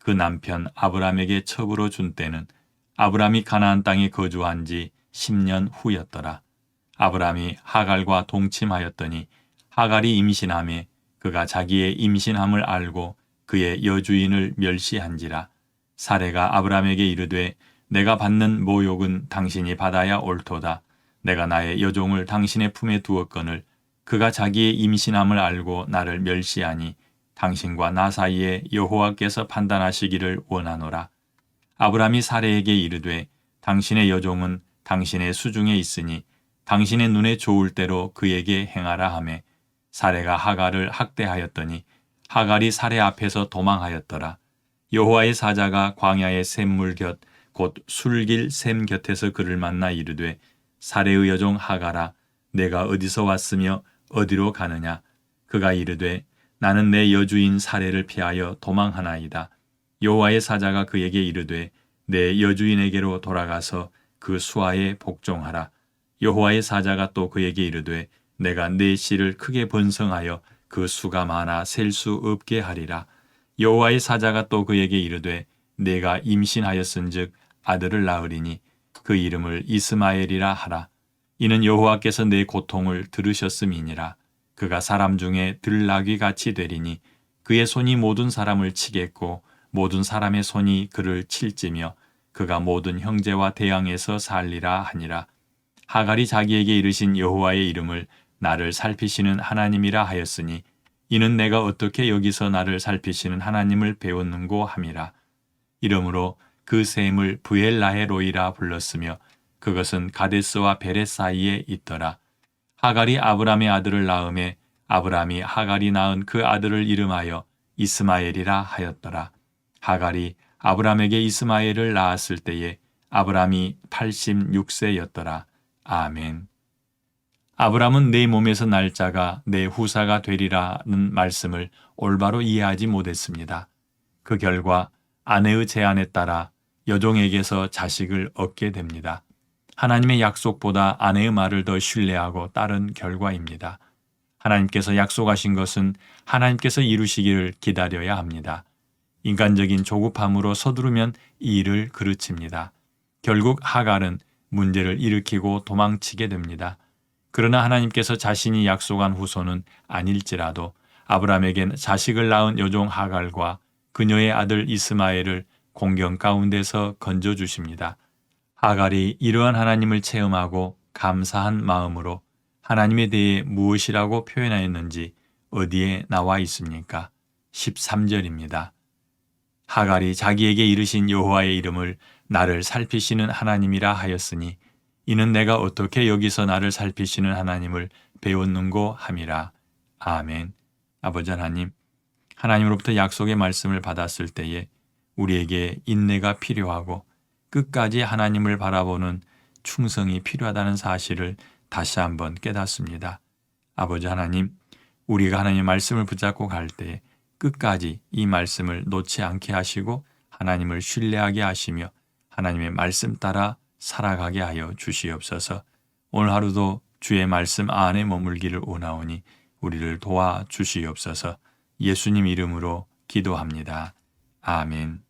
그 남편 아브라함에게 첩으로 준 때는 아브라함이 가나안 땅에 거주한 지 10년 후였더라. 아브라함이 하갈과 동침하였더니 하갈이 임신함에 그가 자기의 임신함을 알고 그의 여주인을 멸시한지라. 사레가 아브라함에게 이르되 내가 받는 모욕은 당신이 받아야 옳도다. 내가 나의 여종을 당신의 품에 두었거늘 그가 자기의 임신함을 알고 나를 멸시하니 당신과 나 사이에 여호와께서 판단하시기를 원하노라. 아브라함이 사레에게 이르되 당신의 여종은 당신의 수중에 있으니 당신의 눈에 좋을 대로 그에게 행하라 하매 사레가 하갈을 학대하였더니 하갈이 사레 앞에서 도망하였더라. 여호와의 사자가 광야의 샘물 곁 곧 술길 샘 곁에서 그를 만나 이르되 사레의 여종 하갈아 내가 어디서 왔으며 어디로 가느냐 그가 이르되 나는 내 여주인 사례를 피하여 도망하나이다. 여호와의 사자가 그에게 이르되 내 여주인에게로 돌아가서 그 수하에 복종하라. 여호와의 사자가 또 그에게 이르되 내가 내 씨를 크게 번성하여 그 수가 많아 셀 수 없게 하리라. 여호와의 사자가 또 그에게 이르되 내가 임신하였은즉 아들을 낳으리니 그 이름을 이스마엘이라 하라. 이는 여호와께서 내 고통을 들으셨음이니라. 그가 사람 중에 들나귀 같이 되리니 그의 손이 모든 사람을 치겠고 모든 사람의 손이 그를 칠지며 그가 모든 형제와 대항해서 살리라 하니라. 하갈이 자기에게 이르신 여호와의 이름을 나를 살피시는 하나님이라 하였으니 이는 내가 어떻게 여기서 나를 살피시는 하나님을 배웠는고 함이라. 이러므로 그 샘을 부엘라헤로이라 불렀으며 그것은 가데스와 베레 사이에 있더라. 하갈이 아브람의 아들을 낳음에 아브람이 하갈이 낳은 그 아들을 이름하여 이스마엘이라 하였더라. 하갈이 아브람에게 이스마엘을 낳았을 때에 아브람이 86세였더라. 아멘. 아브람은 내 몸에서 날 자가 내 후사가 되리라는 말씀을 올바로 이해하지 못했습니다. 그 결과 아내의 제안에 따라 여종에게서 자식을 얻게 됩니다. 하나님의 약속보다 아내의 말을 더 신뢰하고 따른 결과입니다. 하나님께서 약속하신 것은 하나님께서 이루시기를 기다려야 합니다. 인간적인 조급함으로 서두르면 이 일을 그르칩니다. 결국 하갈은 문제를 일으키고 도망치게 됩니다. 그러나 하나님께서 자신이 약속한 후손은 아닐지라도 아브라함에겐 자식을 낳은 여종 하갈과 그녀의 아들 이스마엘을 공경 가운데서 건져 주십니다. 하갈이 이러한 하나님을 체험하고 감사한 마음으로 하나님에 대해 무엇이라고 표현하였는지 어디에 나와 있습니까? 13절입니다. 하갈이 자기에게 이르신 여호와의 이름을 나를 살피시는 하나님이라 하였으니 이는 내가 어떻게 여기서 나를 살피시는 하나님을 배웠는고 함이라. 아멘. 아버지 하나님, 하나님으로부터 약속의 말씀을 받았을 때에 우리에게 인내가 필요하고 끝까지 하나님을 바라보는 충성이 필요하다는 사실을 다시 한번 깨닫습니다. 아버지 하나님, 우리가 하나님의 말씀을 붙잡고 갈 때 끝까지 이 말씀을 놓지 않게 하시고 하나님을 신뢰하게 하시며 하나님의 말씀 따라 살아가게 하여 주시옵소서. 오늘 하루도 주의 말씀 안에 머물기를 원하오니 우리를 도와 주시옵소서. 예수님 이름으로 기도합니다. 아멘.